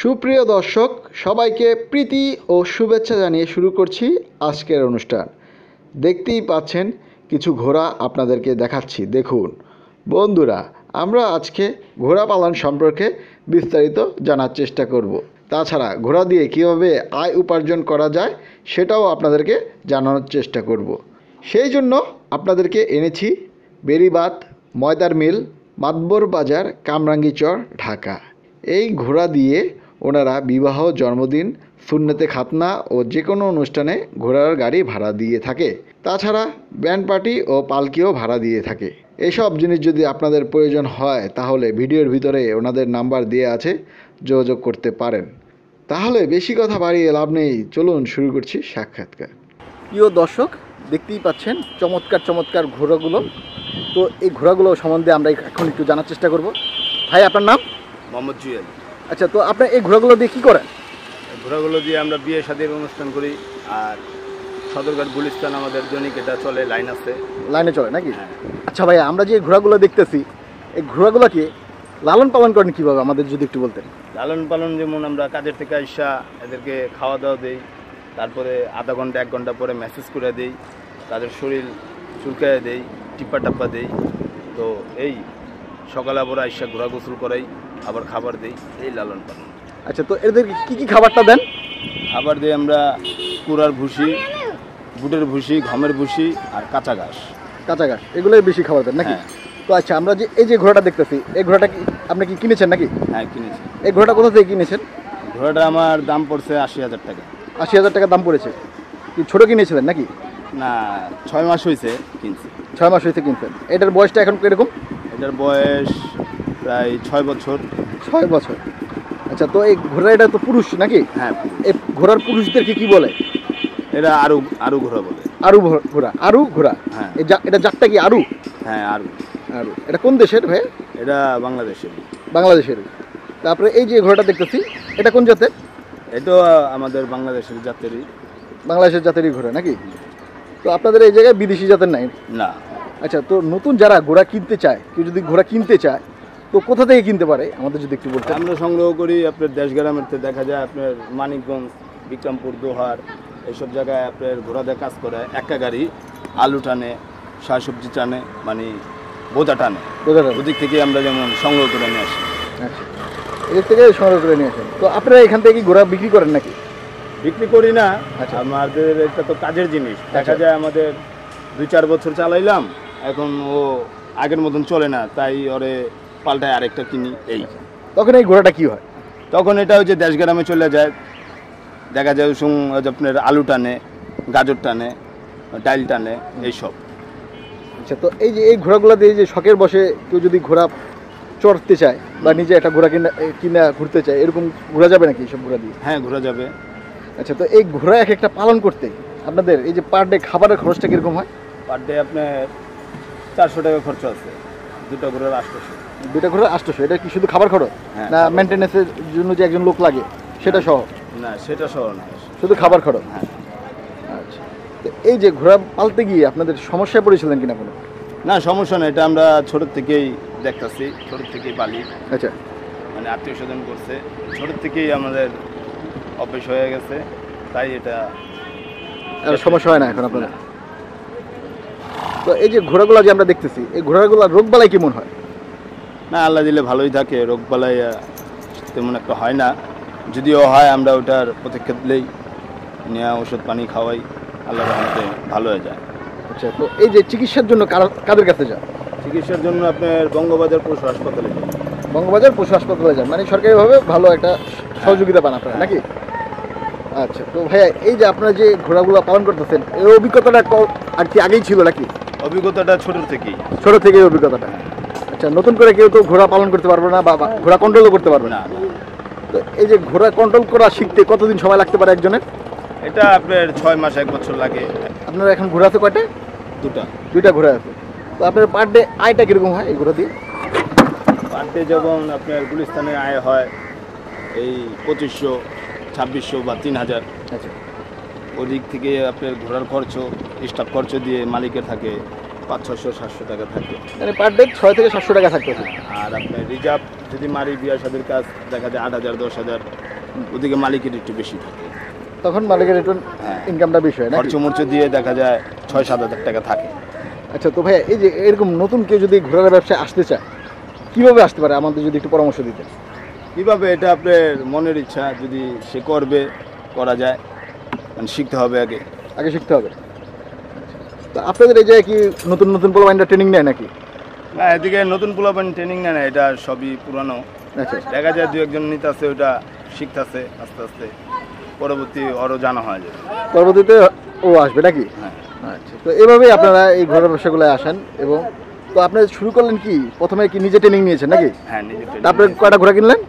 সুপ্রিয় দর্শক, সবাইকে প্রীতি ও শুভেচ্ছা জানিয়ে শুরু করছি আজকের অনুষ্ঠান। দেখতেই পাচ্ছেন, কিছু ঘোড়া আপনাদেরকে দেখাচ্ছি। দেখুন, বন্ধুরা, আমরা আজকে ঘোড়া পালন সম্পর্কে বিস্তারিত জানার চেষ্টা করব। তাছাড়া, ঘোড়া দিয়ে কীভাবে আয় উপার্জন করা যায়, সেটাও আপনাদেরকে জানানোর চেষ্টা করব। সেই জন্য আপনাদেরকে এনেছি বেরিবাত ময়দার মিল, মাতবর বাজার, কামরাঙ্গিচর, ঢাকা। এই ঘোড়া দিয়ে ওনারা বিবাহ জন্মদিন সুন্নতে খাতনা ও যে কোনো অনুষ্ঠানে ঘোড়ার গাড়ি ভাড়া দিয়ে থাকে। তাছাড়া ব্যান্ড পার্টি ও পালকিও ভাড়া দিয়ে থাকে। এসব জিনিস যদি আপনাদের প্রয়োজন হয় তাহলে ভিডিওর ভিতরে ওনাদের নাম্বার দিয়ে আছে যোগাযোগ করতে পারেন। তাহলে বেশি কথা বাড়িয়ে লাভ নেই। চলুন শুরু করছি সাক্ষাৎকার। প্রিয় দর্শক দেখতেই পাচ্ছেন চমৎকার চমৎকার ঘোড়াগুলো। তো এই ঘোড়াগুলো সম্বন্ধে আমরা এখন একটু জানার চেষ্টা করব। ভাই আপনার নাম? মোহাম্মদ জুয়েল। আচ্ছা তো আপনার এই ঘোড়াগুলো দিয়ে কী করেন? ঘোড়াগুলো দিয়ে আমরা বিয়ে শাদীর অনুষ্ঠান করি আর সদরঘাট গুলিস্তান আমাদের দৈনিক এটা চলে লাইন আছে। লাইনে চলে নাকি? হ্যাঁ। আচ্ছা ভাই আমরা যে ঘোড়াগুলো দেখতেছি এই ঘোড়াগুলোকে লালন পালন করেন কীভাবে আমাদের যদি একটু বলতেন? লালন পালন যেমন আমরা কাজের থেকে আইসা এদেরকে খাওয়া দাওয়া দিই তারপরে আধা ঘণ্টা এক ঘণ্টা পরে মেসেজ করে দিই তাদের শরীর চুলকায় দেই টিপ্পা টাপ্পা দেই। তো এই সকালে আবার আইসা ঘোরা গোসল করাই। আবার খাবার দেই এই লালন পালন। আচ্ছা তো এদের কী কী খাবারটা দেন? খাবার দিই আমরা কুড়ার ভুসি বুটের ভুসি গমের ভুসি আর কাঁচা ঘাস। কাঁচা ঘাস এগুলোই বেশি খাবার দেন নাকি? হ্যাঁ। তো আচ্ছা আমরা যে এই যে ঘোড়াটা দেখতেছি এই ঘোড়াটা কি আপনি কি কিনেছেন নাকি? হ্যাঁ কিনেছি। এই ঘোড়াটা কোথা থেকে কিনেছেন? ঘোড়াটা আমার দাম পড়ছে আশি হাজার টাকা। আশি হাজার টাকা দাম পড়েছে। কি ছোটো কিনেছিলেন নাকি? না ছয় মাস হয়েছে কিনছি। ছয় মাস হয়েছে কিনছেন। এটার বয়সটা এখন কীরকম? এটার বয়স প্রায় ছয় বছর। ছয় বছর। আচ্ছা তো এই ঘোড়া এটা তো পুরুষ নাকি? হ্যাঁ এই ঘোড়ার পুরুষদেরকে কি বলে? এরা আরু আরু ঘোড়া বলে। আরু ঘোড়া আরু ঘোড়া? হ্যাঁ। এটা জাতটা কি আরু? হ্যাঁ আরু। আরু। এটা কোন দেশের ভাই? এটা বাংলাদেশের। বাংলাদেশের। তারপরে এই যে ঘোড়াটা দেখতেছি এটা কোন জাতের? এটা আমাদের বাংলাদেশের জাতেরই। বাংলাদেশের জাতেরই ঘোড়া নাকি? তো আপনাদের এই জায়গায় বিদেশি জাতের নাই? না। আচ্ছা তো নতুন যারা ঘোড়া কিনতে চায় কেউ যদি ঘোড়া কিনতে চায় তো কোথা থেকে কিনতে পারে? আমাদের যদি একটু বলতেন। আমরা সংগ্রহ করি আপনার দেশগ্রামের দেখা যায় আপনার মানিকগঞ্জ বিক্রমপুর দোহার এইসব জায়গায় আপনার ঘোড়াদের কাজ করে। একা গাড়ি আলু টানে শাকসবজি টানে মানে বোঝা টানে। যাবে ওদিক থেকে আমরা যেমন সংগ্রহ করে নিয়ে আসি। আচ্ছা। এদের থেকে সংগ্রহ করে নিয়ে আসেন। তো আপনারা এখান থেকে কি ঘোড়া বিক্রি করেন নাকি? বিক্রি করি না। আচ্ছা। আমাদের এটা তো কাজের জিনিস। দেখা আচ্ছা। যায় আমাদের দুই চার বছর চালাইলাম এখন ও আগের মতন চলে না। তাই ওরে পাল্টায় আরেকটা কিনি এই। তখন এই ঘোড়াটা কি হয়? তখন এটা হচ্ছে দেশগ্রামে চলে যায়। দেখা যায় সুং আপনার আলু টানে গাজর টানে ডাইল টানে এইসব। আচ্ছা তো এই যে এই ঘোড়াগুলো দিয়ে যে শখের বসে কেউ যদি ঘোড়া চড়তে চায় বা নিজে একটা ঘোড়া কিনা কিনা ঘুরতে চায় এরকম ঘোরা যাবে নাকি এইসব ঘোড়া দিয়ে? হ্যাঁ ঘোরা যাবে। আচ্ছা তো এই ঘোড়া এক একটা পালন করতে আপনাদের এই যে পার ডে খাবারের খরচটা কীরকম হয়? পার ডে আপনার চারশো টাকা খরচ আছে। দুটো ঘোরার আটশোশো দুইটা ঘোড়া আটশোশো এটা কি শুধু খাবার খরচ? হ্যাঁ, না। মেনটেন্যান্সের জন্য যে একজন লোক লাগে সেটা সহ? না সেটা সহ না। শুধু খাবার খরচ? হ্যাঁ। আচ্ছা। তো এই যে ঘোড়া পালতে গিয়ে আপনাদের সমস্যায় পড়েছিলেন কিনা কোনো? না সমস্যা না এটা আমরা ছোট থেকেই দেখতাছি ছোট থেকেই পালি। আচ্ছা। মানে আত্মীয় স্বজন করছে ছোট থেকেই আমাদের অভ্যেস হয়ে গেছে তাই এটা সমস্যা হয় না এখন আপনাদের? তো এই যে ঘোড়াগুলো যে আমরা দেখতেছি এই ঘোড়াগুলো রোগ বালাই কেমন হয়? না আল্লাহ দিলে ভালোই থাকে রোগ বালাই তেমন একটা হয় না। যদিও হয় আমরা ওটার পদক্ষেপ নেই নেওয়া ওষুধ পানি খাওয়াই আল্লাহ রহমতে ভালো হয়ে যায়। আচ্ছা তো এই যে চিকিৎসার জন্য কারা- কাদের কাছে যান? চিকিৎসার জন্য আপনার বঙ্গবাজার পশু হাসপাতালে যাই। বঙ্গবাজার পশু হাসপাতালে যান মানে সরকারিভাবে ভালো একটা সহযোগিতা পান আপনারা নাকি? আচ্ছা তো ভাইয়া এই যে আপনারা যে ঘোড়াগুলো পালন করতেছেন এই অভিজ্ঞতাটা আর কি আগেই ছিল নাকি? অভিজ্ঞতাটা ছোট থেকেই। ছোট থেকে অভিজ্ঞতাটা। আচ্ছা নতুন করে কেউ তো ঘোড়া পালন করতে পারবে না বা ঘোড়া কন্ট্রোলও করতে পারবে না। তো এই যে ঘোড়া কন্ট্রোল করা শিখতে কতদিন সময় লাগতে পারে একজনের? এটা আপনার ছয় মাস এক বছর লাগে। আপনারা এখন ঘোড়া আছে কয়টা? দুটা। দুইটা ঘোড়া আছে। তো আপনার পার ডে আয়টা কীরকম হয় এই ঘোড়া দিয়ে? পার ডে যখন আপনার গুলিস্তানে আয় হয় এই পঁচিশশো ছাব্বিশশো বা তিন হাজার। আচ্ছা। ওদিক থেকে আপনার ঘোরার খরচ স্টাফ খরচ দিয়ে মালিকের থাকে পাঁচ ছশো সাতশো টাকা থাকে। মানে পার ডে ছয় থেকে সাতশো টাকা থাকতে আর আপনার রিজার্ভ যদি মারি বিয়ার সাদের কাজ দেখা যায় আট হাজার দশ হাজার ওদিকে মালিকের একটু বেশি থাকে। তখন মালিকের একটু হ্যাঁ। ইনকামটা বেশি হয় না খরচ মরচ দিয়ে দেখা যায় ছয় সাত হাজার টাকা থাকে। আচ্ছা তো ভাইয়া এই যে এরকম নতুন কেউ যদি ঘোরার ব্যবসায় আসতে চায় কীভাবে আসতে পারে? আমাদের যদি একটু পরামর্শ দিতেন। কীভাবে এটা আপনার মনের ইচ্ছা যদি সে করবে করা যায়? মানে শিখতে হবে আগে। আগে শিখতে হবে। তা আপনাদের এই জায়গায় কি নতুন নতুন পোলাবাইনরা ট্রেনিং নেয় নাকি? না এদিকে নতুন পোলাপান ট্রেনিং নেয় না এটা সবই পুরানো। আচ্ছা। দেখা যায় দু একজন নিতেছে ওটা শিখতেছে আস্তে আস্তে। পরবর্তী আরও জানা হয় যাবে। পরবর্তীতে ও আসবে নাকি? হ্যাঁ। আচ্ছা তো এভাবেই আপনারা এই ঘোড়ার ব্যবসাগুলোয় আসেন এবং তো আপনি শুরু করলেন কি? প্রথমে কি নিজে ট্রেনিং নিয়েছেন নাকি? হ্যাঁ নিজে তারপরে কয়টা ঘোড়া কিনলেন?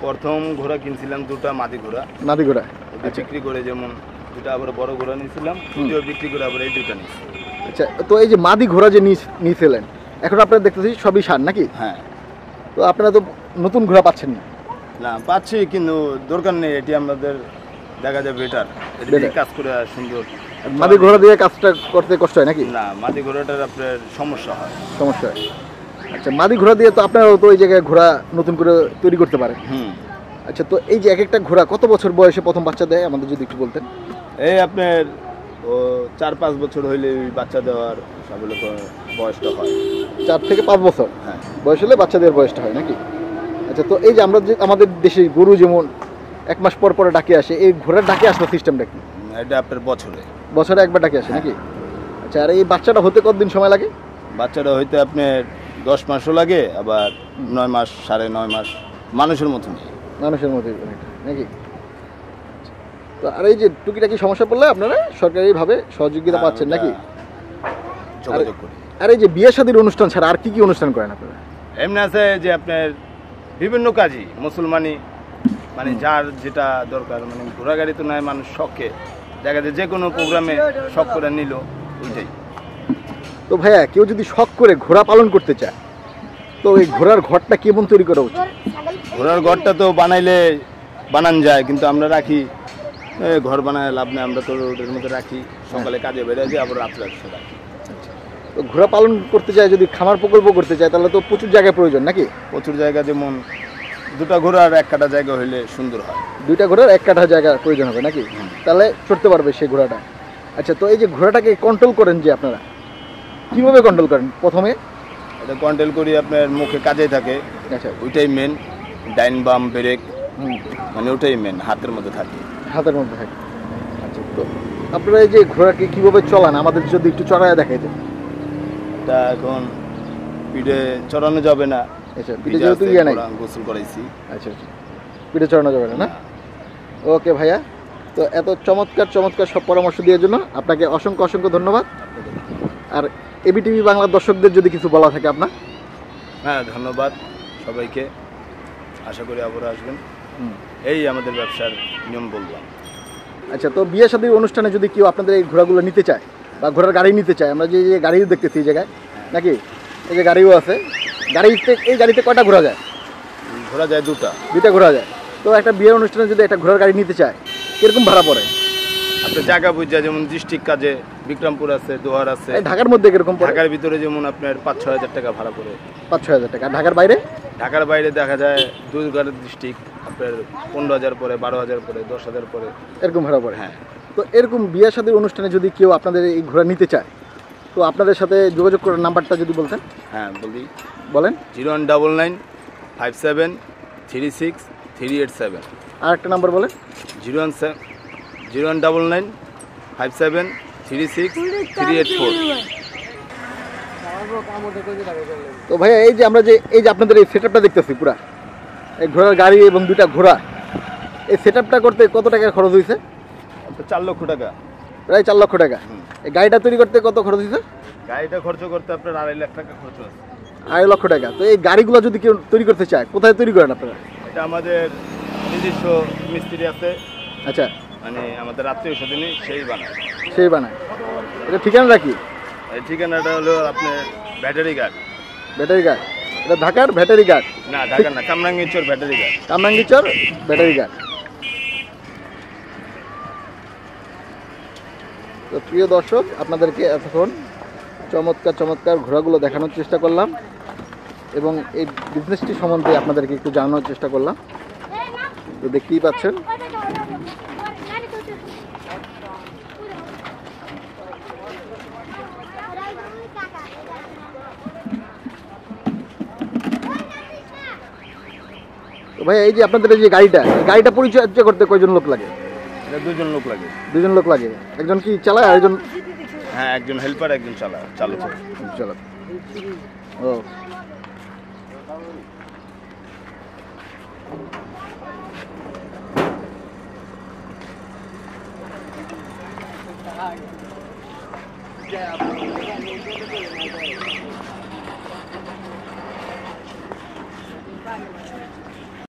প্রথম ঘোড়া কিনছিলাম দুটা মাদি ঘোড়া। নাদি ঘোড়া? ওটা বিক্রি করে যেমন দুটা আবার বড় ঘোড়া নিয়েছিলাম দুটো বিক্রি করে আবার এই দুটা নিয়েছি। আচ্ছা তো এই যে মাদি ঘোড়া যে নিয়ে- নিয়েছিলেন এখন আপনারা দেখতেছি সবই সার নাকি? হ্যাঁ। তো আপনারা তো নতুন ঘোড়া পাচ্ছেন না। না পাচ্ছি কিন্তু দরকার নেই এটি আমাদের দেখা যায় বেটার কাজ করে সুন্দর। মাদি ঘোড়া দিয়ে কাজটা করতে কষ্ট হয় নাকি? না মাদি ঘোড়াটার আপনার সমস্যা হয়। সমস্যা হয়। আচ্ছা মাদি ঘোড়া দিয়ে তো আপনারাও তো ওই জায়গায় ঘোড়া নতুন করে তৈরি করতে পারেন। হুম। আচ্ছা তো এই যে এক একটা ঘোড়া কত বছর বয়সে প্রথম বাচ্চা দেয়? আমাদের যদি একটু বলতেন। এই আপনার ও চার পাঁচ বছর হইলে ওই বাচ্চা দেওয়ার সবগুলো বয়সটা হয়। চার থেকে পাঁচ বছর? হ্যাঁ। বয়স হলে বাচ্চাদের বয়সটা হয় নাকি? আচ্ছা তো এই যে আমরা যে আমাদের দেশে গরু যেমন এক মাস পর পরে ডাকে আসে এই ঘোড়ার ডাকে আসার সিস্টেমটা কি? এটা আপনার বছরে। বছরে একবার ডাকে আসে নাকি? আচ্ছা আর এই বাচ্চাটা হতে কতদিন সময় লাগে? বাচ্চাটা হইতে আপনার দশ মাসও লাগে আবার নয় মাস সাড়ে নয় মাস মানুষের মতনই মানুষের অনেকটা, নাকি? তো আর এই যে টুকিটাকি সমস্যা পড়লে আপনারা সরকারিভাবে সহযোগিতা হ্যাঁ, পাচ্ছেন নাকি? যোগাযোগ করি। আর এই যে বিয়ে শাদীর অনুষ্ঠান ছাড়া আর কি কি অনুষ্ঠান করেন আপনারা? এমনি আছে যে আপনার বিভিন্ন কাজই মুসলমানি মানে যার যেটা দরকার মানে ঘোড়া গাড়ি তো নয় মানুষ শখে। দেখা যায় যে কোনো প্রোগ্রামে শখ করে নিল ওইটাই। তো ভাইয়া কেউ যদি শখ করে ঘোড়া পালন করতে চায় তো এই ঘোড়ার ঘরটা কেমন তৈরি করা উচিত? ঘোড়ার ঘরটা তো বানাইলে বানান যায় কিন্তু আমরা রাখি ঘর বানায় লাভ নেই আমরা তো রোডের মধ্যে রাখি সকালে কাজে বেরিয়ে যাই আবার রাত্রে এসে রাখি। তো ঘোড়া পালন করতে চায় যদি খামার প্রকল্প করতে চায় তাহলে তো প্রচুর জায়গায় প্রয়োজন নাকি? প্রচুর জায়গা যেমন দুটা ঘোড়ার এক কাটা জায়গা হইলে সুন্দর হয়। দুইটা ঘোড়ার এক কাঠা জায়গা প্রয়োজন হবে নাকি? তাহলে চড়তে পারবে সেই ঘোড়াটা। আচ্ছা তো এই যে ঘোড়াটাকে কন্ট্রোল করেন যে আপনারা কীভাবে কন্ট্রোল করেন? প্রথমে? এটা কন্ট্রোল করি আপনার মুখে কাজে থাকে। আচ্ছা। ওইটাই মেন ডাইন বাম ব্রেক। মানে ওটাই মেন হাতের মধ্যে থাকে। হাতের মধ্যে থাকে। আচ্ছা তো আপনারা এই যে ঘোড়াকে কীভাবে চলান? আমাদের যদি একটু চড়ায় দেখাই দেন। এটা এখন পিঠে চড়ানো যাবে না। আচ্ছা পিঠে যেহেতু ইয়ে নাই। গোসল করাইছি। আচ্ছা আচ্ছা। পিঠে চড়ানো যাবে না না? ওকে ভাইয়া। তো এত চমৎকার চমৎকার সব পরামর্শ দেওয়ার জন্য আপনাকে অসংখ্য অসংখ্য ধন্যবাদ। আর এবিটিভি বাংলার দর্শকদের যদি কিছু বলা থাকে আপনার? হ্যাঁ ধন্যবাদ সবাইকে। আশা করি আবার আসবেন। এই আমাদের ব্যবসার নিয়ম বললাম। আচ্ছা তো বিয়ে শাদীর অনুষ্ঠানে যদি কেউ আপনাদের এই ঘোড়াগুলো নিতে চায় বা ঘোড়ার গাড়ি নিতে চায় আমরা যে যে গাড়িও দেখতেছি এই জায়গায় নাকি? এই যে গাড়িও আছে। গাড়িতে এই গাড়িতে কয়টা ঘোরা যায়? ঘোরা যায় দুটা। দুইটা ঘোরা যায়। তো একটা বিয়ের অনুষ্ঠানে যদি একটা ঘোড়ার গাড়ি নিতে চায় কীরকম ভাড়া পড়ে? আপনার জায়গা বুঝা যেমন ডিস্ট্রিক্ট কাজে বিক্রমপুর আছে দোহার আছে। ঢাকার মধ্যে কীরকম ঢাকার ভিতরে যেমন আপনার পাঁচ ছয় হাজার টাকা ভাড়া পড়ে। পাঁচ ছয় হাজার টাকা। ঢাকার বাইরে? ঢাকার বাইরে দেখা যায় দুর্গার ডিস্ট্রিক্ট আপনার পনেরো হাজার পরে বারো হাজার পরে দশ হাজার পরে এরকম ভাড়া পড়ে। হ্যাঁ। তো এরকম বিয়ে শাদীর অনুষ্ঠানে যদি কেউ আপনাদের এই ঘোরা নিতে চায় তো আপনাদের সাথে যোগাযোগ করার নাম্বারটা যদি বলতেন। হ্যাঁ বলি। বলেন। Zero one double nine five seven three six three eight seven. আর একটা নাম্বার বলেন। Zero one zero one double nine five seven three six three eight four. তো ভাইয়া এই যে আমরা যে এই যে আপনাদের এই সেট আপটা দেখতেছি পুরা এই ঘোড়ার গাড়ি এবং দুইটা ঘোড়া এই সেট আপটা করতে কত টাকা খরচ হয়েছে চার লক্ষ টাকা। প্রায় চার লক্ষ টাকা। এই গাড়িটা তৈরি করতে কত খরচ হয়েছে গাড়িটা খরচ করতে আপনার আড়াই লাখ টাকা খরচ আছে আড়াই লক্ষ টাকা। তো এই গাড়িগুলো যদি কেউ তৈরি করতে চায় কোথায় তৈরি করেন আপনারা? এটা আমাদের নিজস্ব মিস্ত্রি আছে। আচ্ছা। মানে আমাদের আত্মীয় স্বজনই সেই বানায়। সেই বানায়। এটা ঠিকানা রাখি এই ঠিকানাটা হলো আপনার ব্যাটারি গার্ড ব্যাটারি গার্ড এটা ঢাকার ব্যাটারি গার্ড না ঢাকা না Kamrangirchar battery guard Kamrangirchar battery guard তো প্রিয় দর্শক আপনাদেরকে এতক্ষণ চমৎকার চমৎকার ঘোড়াগুলো দেখানোর চেষ্টা করলাম এবং এই বিজনেসটি সম্বন্ধে আপনাদেরকে একটু জানানোর চেষ্টা করলাম। তো দেখতেই পাচ্ছেন ভাই এই যে আপনাদের এই যে গাড়িটা এই গাড়িটা পরিচর্যা করতে কয়জন লোক লাগে? এটা দুজন লোক লাগে। দুজন লোক লাগে। একজন কি চালায় আর একজন হ্যাঁ একজন হেল্পার একজন চালা চালু চালায় ও।